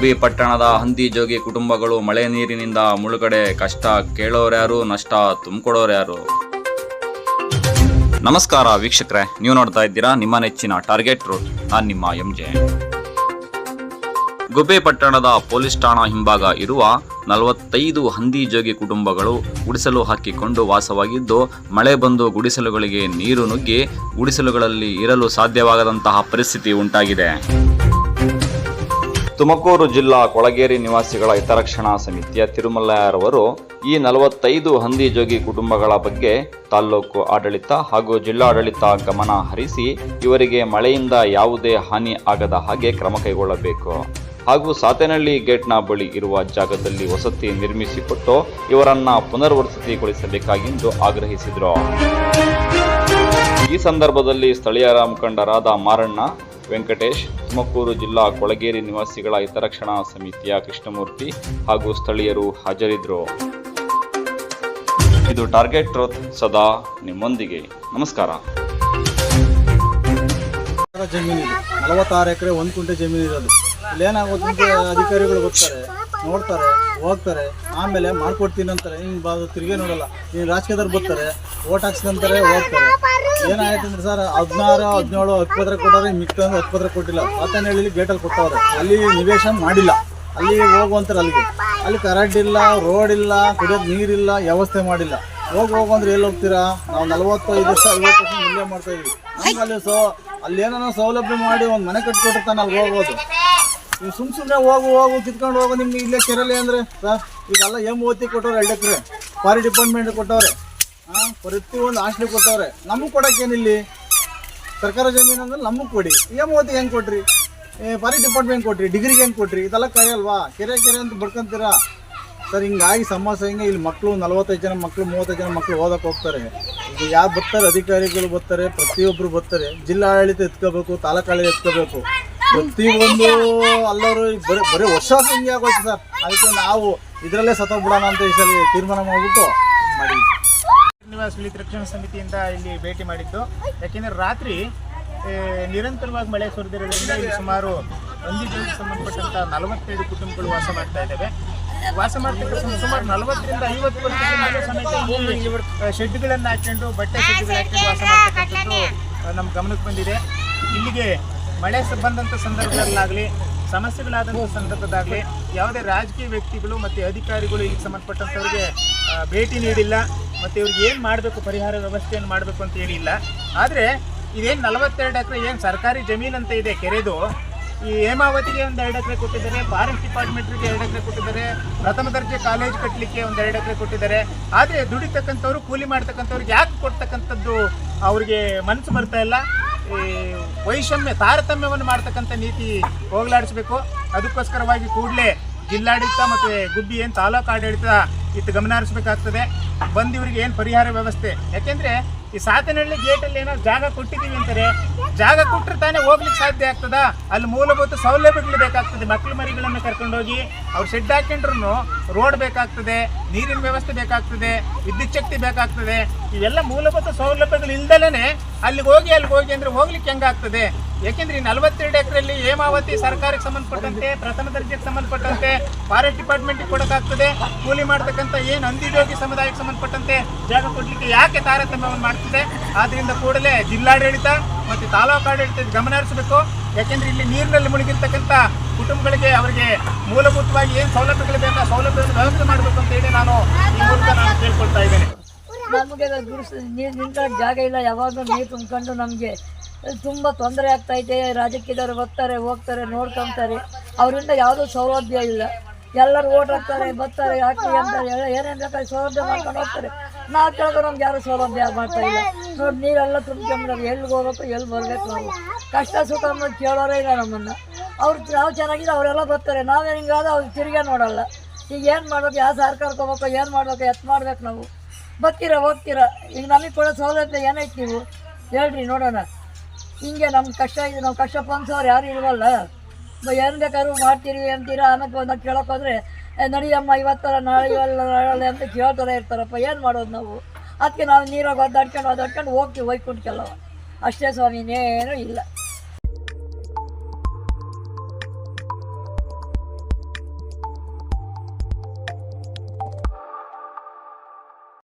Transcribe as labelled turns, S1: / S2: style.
S1: ಗುಬ್ಬಿ ಪಟ್ಟಣದ ಹಂದಿ ಜೋಗಿ ಕುಟುಂಬಗಳು ಮಳೆ ನೀರಿನಿಂದ ಮುಳುಗಡೆ ಕಷ್ಟ ಕೇಳೋರ್ಯಾರು ನಷ್ಟ ತುಂಬಿಕೊಡೋರ್ಯಾರು ನಮಸ್ಕಾರ ವೀಕ್ಷಕರೇ, ನೀವು ನೋಡ್ತಾ ಇದ್ದೀರಾ ನಿಮ್ಮ ನೆಚ್ಚಿನ ಟಾರ್ಗೆಟ್ ರೂಟ್, ನಾನು ನಿಮ್ಮ ಎಂ ಜೆ. ಗುಬ್ಬಿ ಪಟ್ಟಣದ ಪೊಲೀಸ್ ಠಾಣಾ ಹಿಂಭಾಗ ಇರುವ ನಲವತ್ತೈದು ಹಂದಿ ಜೋಗಿ ಕುಟುಂಬಗಳು ಗುಡಿಸಲು ಹಾಕಿಕೊಂಡು ವಾಸವಾಗಿದ್ದು, ಮಳೆ ಬಂದು ಗುಡಿಸಲುಗಳಿಗೆ ನೀರು ನುಗ್ಗಿ ಗುಡಿಸಲುಗಳಲ್ಲಿ ಇರಲು ಸಾಧ್ಯವಾಗದಂತಹ ಪರಿಸ್ಥಿತಿ ಉಂಟಾಗಿದೆ. ತುಮಕೂರು ಜಿಲ್ಲಾ ಕೊಳಗೇರಿ ನಿವಾಸಿಗಳ ಹಿತರಕ್ಷಣಾ ಸಮಿತಿಯ ತಿರುಮಲಯ್ಯರವರು ಈ ನಲವತ್ತೈದು ಹಂದಿ ಜೋಗಿ ಕುಟುಂಬಗಳ ಬಗ್ಗೆ ತಾಲ್ಲೂಕು ಆಡಳಿತ ಹಾಗೂ ಜಿಲ್ಲಾಡಳಿತ ಗಮನ ಹರಿಸಿ ಇವರಿಗೆ ಮಳೆಯಿಂದ ಯಾವುದೇ ಹಾನಿ ಆಗದ ಹಾಗೆ ಕ್ರಮ ಕೈಗೊಳ್ಳಬೇಕು. ಹಾಗೂ ಸಾತೇನಹಳ್ಳಿ ಗೇಟ್ನ ಬಳಿ ಇರುವ ಜಾಗದಲ್ಲಿ ವಸತಿ ನಿರ್ಮಿಸಿಕೊಟ್ಟು ಇವರನ್ನ ಪುನರ್ವಸತಿಗೊಳಿಸಬೇಕಾಗಿಂದು ಆಗ್ರಹಿಸಿದರು. ಈ ಸಂದರ್ಭದಲ್ಲಿ ಸ್ಥಳೀಯರ ಮುಖಂಡರಾದ ಮಾರಣ್ಣ ವೆಂಕಟೇಶ್, ತುಮಕೂರು ಜಿಲ್ಲಾ ಕೊಳಗೇರಿ ನಿವಾಸಿಗಳ ಹಿತರಕ್ಷಣಾ ಸಮಿತಿಯ ಕೃಷ್ಣಮೂರ್ತಿ ಹಾಗೂ ಸ್ಥಳೀಯರು ಹಾಜರಿದ್ದರು. ಇದು ಟಾರ್ಗೆಟ್ ಟ್ರೋತ್ ಸದಾ ನಿಮ್ಮೊಂದಿಗೆ. ನಮಸ್ಕಾರ.
S2: ಜಮೀನಿದೆ. ನಲವತ್ತಾರು ಎಕರೆ ಒಂದು ಕುಂಟೆ ಜಮೀನು ಇರೋದು ಇಲ್ಲಿ ಏನಾಗುತ್ತೆ ಅಧಿಕಾರಿಗಳು ಬರ್ತಾರೆ ನೋಡ್ತಾರೆ, ಹೋಗ್ತಾರೆ, ಆಮೇಲೆ ಮಾಡ್ಕೊಡ್ತೀನಿ ಅಂತಾರೆ. ಹಿಂಗೆ ಬಾ ತಿರುಗೇ ನೋಡಲ್ಲ. ನೀನು ರಾಜಕೀಯದವ್ರು ಬರ್ತಾರೆ ಓಟ್ ಹಾಕ್ಸ್ಕೊಂತಾರೆ ಹೋಗ್ತಾರೆ. ಏನಾಯ್ತು ಅಂದ್ರೆ ಸರ್, ಹದಿನಾರು, ಹದಿನೇಳು ಹತ್ಪತ್ರ ಕೊಟ್ಟವ್ರೆ ಮಿಕ್ಕಂದ್ರೆ ಹತ್ಪತ್ರ ಕೊಟ್ಟಿಲ್ಲ. ಹತ್ತನೇಳಿ ಗೇಟಲ್ಲಿ ಕೊಟ್ಟವ್ರೆ. ಅಲ್ಲಿ ನಿವೇಶನ ಮಾಡಿಲ್ಲ. ಅಲ್ಲಿ ಹೋಗುವಂತಾರೆ ಅಲ್ಲಿಗೆ. ಅಲ್ಲಿ ಕರೆಂಟ್ ಇಲ್ಲ ರೋಡ್ ಇಲ್ಲ, ಕುಡಿಯೋದು ನೀರಿಲ್ಲ, ವ್ಯವಸ್ಥೆ ಮಾಡಿಲ್ಲ. ಹೋಗಿ, ಹೋಗು ಅಂದ್ರೆ ಎಲ್ಲಿ ಹೋಗ್ತೀರಾ? ನಾವು ನಲವತ್ತೈದು ವರ್ಷ ಐವತ್ತು ವರ್ಷ ಇಲ್ಲೇ ಮಾಡ್ತಾ ಇದೀವಿ. ನಮ್ಗೆ ಅಲ್ಲಿ ಸೊ ಅಲ್ಲಿ ಏನೋ ಸೌಲಭ್ಯ ಮಾಡಿ ಒಂದು ಮನೆ ಕಟ್ಕೊಟ್ಟಿರ್ತಾನೆ ಅಲ್ಲಿ ಹೋಗ್ಬೋದು ನೀವು ಸುಮ್ ಸುಮ್ಮನೆ ಹೋಗು ಹೋಗು, ಕಿತ್ಕೊಂಡು ಹೋಗು, ನಿಮ್ಗೆ ಇಲ್ಲೇ ಕೆರಲಿ ಅಂದ್ರೆ, ಸರ್, ಈಗೆಲ್ಲ ಎಂ ಓತಿ ಕೊಟ್ಟವ್ರೆ ಎರಡು ಎಕರೆ ಫಾರಿ ಡಿಪಾರ್ಟ್ಮೆಂಟ್ ಕೊಟ್ಟವ್ರೆ. ಪ್ರತಿಯೊಂದು ಹಾಸ್ಟ್ಲಿಗೆ ಕೊಟ್ಟವ್ರೆ. ನಮಗೆ ಕೊಡೋಕ್ಕೇನಿಲ್ಲಿ ಸರ್ಕಾರ ಜಮೀನು ಅಂದ್ರೆ ನಮಗೆ ಕೊಡಿ. ಎಂ ಓದಿಗೆ ಹೆಂಗೆ ಕೊಟ್ರಿ? ಪಾರಿ ಡಿಪಾರ್ಟ್ಮೆಂಟ್ ಕೊಟ್ರಿ, ಡಿಗ್ರಿಗೆ ಹೆಂಗೆ ಕೊಟ್ರಿ? ಇದೆಲ್ಲ ಕರೆ ಅಲ್ವಾ? ಕೆರೆ ಕೆರೆ ಅಂತ ಬಡ್ಕೊಂತೀರಾ ಸರ್, ಹಿಂಗಾಗಿ ಸಮಸ್ಯೆ ಹಿಂಗೆ ಇಲ್ಲಿ ಮಕ್ಕಳು ನಲವತ್ತೈದು ಜನ ಮಕ್ಕಳು ಮೂವತ್ತೈದು ಜನ ಮಕ್ಕಳು ಓದಕ್ಕೆ ಹೋಗ್ತಾರೆ. ಈಗ ಯಾರು ಬರ್ತಾರೆ? ಅಧಿಕಾರಿಗಳು ಬರ್ತಾರೆ ಪ್ರತಿಯೊಬ್ಬರು ಬರ್ತಾರೆ. ಜಿಲ್ಲಾಡಳಿತ ಎತ್ಕೋಬೇಕು ತಾಲೂಕಾಡಳಿತ ಎತ್ಕೋಬೇಕು. ಪ್ರತಿಯೊಂದು ಎಲ್ಲರೂ ಬರೀ ಬರೀ ವರ್ಷ ವರ್ಷ ಹಿಂಗೆ ಆಗೋಯ್ತು ಸರ್. ಅದಕ್ಕೆ ನಾವು ಇದರಲ್ಲೇ ಸತ್ತೋಗ್ಬಿಡೋಣ ಅಂತ ಈ ಸಲ ತೀರ್ಮಾನ ಮಾಡಿಬಿಟ್ಟು ಮಾಡಿ.
S3: ಶ್ರೀನಿವಾಸ್ ವಿಳಿತ ರಕ್ಷಣಾ ಸಮಿತಿಯಿಂದ ಇಲ್ಲಿ ಭೇಟಿ ಮಾಡಿದ್ದು. ಯಾಕೆಂದರೆ ರಾತ್ರಿ ನಿರಂತರವಾಗಿ ಮಳೆ ಸುರಿದಿರೋದ್ರಿಂದ ಇಲ್ಲಿ ಸುಮಾರು ಹಂದಿಗಳಿಗೆ ಸಂಬಂಧಪಟ್ಟಂಥ ನಲವತ್ತೈದು ಕುಟುಂಬಗಳು ವಾಸ ಮಾಡ್ತಾ ಇದ್ದಾವೆ. ವಾಸ ಮಾಡ್ತಕ್ಕಂಥ ಸುಮಾರು ನಲವತ್ತರಿಂದ ಐವತ್ತು ವರ್ಷದಿಂದ ಸಮೇತ ಶೆಡ್ಗಳನ್ನು ಹಾಕೊಂಡು ಬಟ್ಟೆ ಶೆಡ್ಗಳು ಹಾಕೊಂಡು ವಾಸ ಮಾಡ್ತಕ್ಕಂಥದ್ದು ನಮ್ಮ ಗಮನಕ್ಕೆ ಬಂದಿದೆ. ಇಲ್ಲಿಗೆ ಮಳೆ ಬಂದಂಥ ಸಂದರ್ಭದಲ್ಲಾಗಲಿ ಸಮಸ್ಯೆಗಳಾದಂಥ ಸಂದರ್ಭದಾಗಲಿ, ಯಾವುದೇ ರಾಜಕೀಯ ವ್ಯಕ್ತಿಗಳು ಮತ್ತು ಅಧಿಕಾರಿಗಳು ಇಲ್ಲಿ ಸಂಬಂಧಪಟ್ಟಂಥವ್ರಿಗೆ ಭೇಟಿ ನೀಡಿಲ್ಲ. ಮತ್ತು ಇವ್ರಿಗೆ ಏನು ಮಾಡಬೇಕು, ಪರಿಹಾರ ವ್ಯವಸ್ಥೆಯನ್ನು ಮಾಡಬೇಕು ಅಂತ ಹೇಳಿಲ್ಲ ಆದರೆ ಇದೇನು ನಲವತ್ತೆರಡು ಎಕರೆ ಏನು ಸರ್ಕಾರಿ ಜಮೀನು ಅಂತ ಇದೆ ಕೆರೆದು, ಈ ಹೇಮಾವತಿಗೆ ಒಂದು ಎರಡು ಎಕರೆ ಕೊಟ್ಟಿದ್ದಾರೆ, ಫಾರೆಸ್ಟ್ ಡಿಪಾರ್ಟ್ಮೆಂಟ್ಗೆ ಎರಡು ಎಕರೆ ಕೊಟ್ಟಿದ್ದಾರೆ, ಪ್ರಥಮ ದರ್ಜೆ ಕಾಲೇಜ್ ಕಟ್ಟಲಿಕ್ಕೆ ಒಂದು ಎರಡು ಎಕರೆ ಕೊಟ್ಟಿದ್ದಾರೆ. ಆದರೆ ದುಡಿತಕ್ಕಂಥವ್ರು, ಕೂಲಿ ಮಾಡ್ತಕ್ಕಂಥವ್ರಿಗೆ ಯಾಕೆ ಕೊಡ್ತಕ್ಕಂಥದ್ದು ಅವ್ರಿಗೆ ಮನಸ್ಸು ಬರ್ತಾ ಇಲ್ಲ? ಈ ವೈಷಮ್ಯ, ತಾರತಮ್ಯವನ್ನು ಮಾಡ್ತಕ್ಕಂಥ ನೀತಿ ಹೋಗಲಾಡಿಸ್ಬೇಕು. ಅದಕ್ಕೋಸ್ಕರವಾಗಿ ಕೂಡಲೇ ಜಿಲ್ಲಾಡಳಿತ ಮತ್ತು ಗುಬ್ಬಿ ಏನು ತಾಲೂಕು ಆಡಳಿತ ಇತ್ತು ಗಮನ ಹರಿಸಬೇಕಾಗ್ತದೆ ಬಂದು ಇವರಿಗೆ ಏನು ಪರಿಹಾರ ವ್ಯವಸ್ಥೆ? ಯಾಕೆಂದರೆ ಈ ಸಾತನಹಳ್ಳಿ ಗೇಟಲ್ಲಿ ಏನೋ ಜಾಗ ಕೊಟ್ಟಿದ್ದೀವಿ ಅಂತಾರೆ, ಜಾಗ ಕೊಟ್ಟರೆ ತಾನೇ ಹೋಗ್ಲಿಕ್ಕೆ ಸಾಧ್ಯ ಆಗ್ತದ? ಅಲ್ಲಿ ಮೂಲಭೂತ ಸೌಲಭ್ಯಗಳು ಬೇಕಾಗ್ತದೆ. ಮಕ್ಕಳು ಮರಿಗಳನ್ನು ಕರ್ಕೊಂಡೋಗಿ ಅವ್ರು ಶೆಡ್ ಹಾಕೊಂಡ್ರು ರೋಡ್ ಬೇಕಾಗ್ತದೆ, ನೀರಿನ ವ್ಯವಸ್ಥೆ ಬೇಕಾಗ್ತದೆ ವಿದ್ಯುಚ್ಛಕ್ತಿ ಬೇಕಾಗ್ತದೆ. ಇವೆಲ್ಲ ಮೂಲಭೂತ ಸೌಲಭ್ಯಗಳು ಇಲ್ದಲೇ ಅಲ್ಲಿಗೆ ಹೋಗಿ ಅಲ್ಲಿಗೆ ಹೋಗಿ ಅಂದರೆ ಹೋಗ್ಲಿಕ್ಕೆ ಹೆಂಗಾಗ್ತದೆ? ಯಾಕೆಂದ್ರೆ ಈ ನಲವತ್ತೆರಡು ಎಕರೆಯಲ್ಲಿ ಹೇಮಾವತಿ ಸರ್ಕಾರಕ್ಕೆ ಸಂಬಂಧಪಟ್ಟಂತೆ, ಪ್ರಥಮ ದರ್ಜೆಗೆ ಸಂಬಂಧಪಟ್ಟಂತೆ, ಫಾರೆಸ್ಟ್ ಡಿಪಾರ್ಟ್ಮೆಂಟ್ಗೆ ಕೊಡೋಕ್ಕಾಗ್ತದೆ. ಕೂಲಿ ಮಾಡ್ತಕ್ಕಂಥ ಏನು ಅಂದಿಡೋಗಿ ಸಮುದಾಯಕ್ಕೆ ಸಂಬಂಧಪಟ್ಟಂತೆ ಜಾಗ ಕೊಡ್ಲಿಕ್ಕೆ ಯಾಕೆ ತಾರತಮ್ಯವನ್ನು ಮಾಡ್ತಿದೆ? ಆದ್ದರಿಂದ ಕೂಡಲೇ ಜಿಲ್ಲಾಡಳಿತ ಮತ್ತು ತಾಲೂಕು ಆಡಳಿತ ಗಮನ ಹರಿಸಬೇಕು ಯಾಕೆಂದ್ರೆ ಇಲ್ಲಿ ನೀರಿನಲ್ಲಿ ಮುಳುಗಿರ್ತಕ್ಕಂಥ ಕುಟುಂಬಗಳಿಗೆ ಅವರಿಗೆ ಮೂಲಭೂತವಾಗಿ ಏನು ಸೌಲಭ್ಯಗಳು ಬೇಕಾ ಸೌಲಭ್ಯವನ್ನು ವ್ಯವಸ್ಥೆ ಮಾಡಬೇಕು ಅಂತ ಹೇಳಿ ನಾನು ಈ ಮೂಲಕ ನಾನು ಕೇಳ್ಕೊಳ್ತಾ ಇದ್ದೇನೆ.
S4: ನಮಗೆ ಗುಡಿಸ್ ನೀರು ನಿಂತ ಜಾಗ ಇಲ್ಲ, ಯಾವಾಗಲೂ ನೀರು ತುಂಬ್ಕೊಂಡು ನಮಗೆ. ತುಂಬ ತೊಂದರೆ ಆಗ್ತೈತೆ ರಾಜಕೀಯದವರು ಬರ್ತಾರೆ, ಹೋಗ್ತಾರೆ, ನೋಡ್ಕೊತಾರೆ. ಅವರಿಂದ ಯಾವುದೂ ಸೌಲಭ್ಯ ಇಲ್ಲ. ಎಲ್ಲರೂ ಓಟ್ ಹಾಕ್ತಾರೆ, ಬರ್ತಾರೆ ಯಾಕೆ ಅಂತಾರೆ ಏನೇನು ಬೇಕಾದ್ರೆ ಸೌಲಭ್ಯ ಮಾಡ್ಕೊಂಡು ಹೋಗ್ತಾರೆ. ನಾವು ಕೇಳಿದ್ರೆ ನಮ್ಗೆ ಯಾರು ಸೌಲಭ್ಯ ಮಾಡ್ತಾ ಇಲ್ಲ. ನೋಡಿ ನೀರೆಲ್ಲ ತುಂಬ್ಕೊಂಬಿಡೋದು. ಎಲ್ಲಿಗೆ ಹೋಗ್ಬೇಕು ಎಲ್ಲಿ ಬರಬೇಕು ನಾವು? ಕಷ್ಟ ಸುಖ ಅನ್ನೋದು ಕೇಳೋರೇ ಇಲ್ಲ ನಮ್ಮನ್ನು. ಅವ್ರು ನಾವು ಚೆನ್ನಾಗಿದೆ ಅವರೆಲ್ಲ ಬರ್ತಾರೆ. ನಾವೇನು ಹಿಂಗಾದ ಅವ್ರು ತಿರುಗೇ ನೋಡಲ್ಲ. ಈಗ ಏನು ಮಾಡ್ಬೇಕು, ಯಾವ ಸರ್ಕಾರ ಹೋಗ್ಬೇಕು ಏನು ಮಾಡ್ಬೇಕು ಎತ್ ಮಾಡ್ಬೇಕು ನಾವು. ಬರ್ತೀರಾ ಹೋಗ್ತೀರಾ? ಈಗ ನಮಗೆ ಕೊಡೋ ಸೌಲಭ್ಯ ಏನೈತೆ ನೀವು? ಹೇಳ್ರಿ ನೋಡೋಣ. ಹಿಂಗೆ ನಮ್ಮ ಕಷ್ಟ ಇದೆ ನಾವು ಕಷ್ಟ ಪಂಚವ್ರು ಯಾರು ಇಲ್ವಲ್ಲ? ಏನು ಬೇಕಾದ್ರೂ ಮಾಡ್ತೀರಿ ಅಂತೀರಾ? ಆಮೇಲೆ ಒಂದು ಕೇಳೋಕೆ ಹೋದ್ರೆ "ಏ, ನಡಿಯಮ್ಮ ಇವತ್ತರ ನಾಳೆ ಇವಲ್ಲ ನಾಳೆ ಅಂತ ಕೇಳ್ತಾರೆ ಇರ್ತಾರಪ್ಪ ಏನು ಮಾಡೋದು ನಾವು? ಅದಕ್ಕೆ ನಾವು ನೀರಾಗ ಒದ್ದಾಡ್ಕೊಂಡು ಒದ್ದಾಡ್ಕೊಂಡು ಹೋಗ್ತೀವಿ ವೈಕುಂಠಕ್ಕೆಲ್ಲ. ಅಷ್ಟೇ ಸ್ವಾಮಿ ಇನ್ನೇನು ಇಲ್ಲ.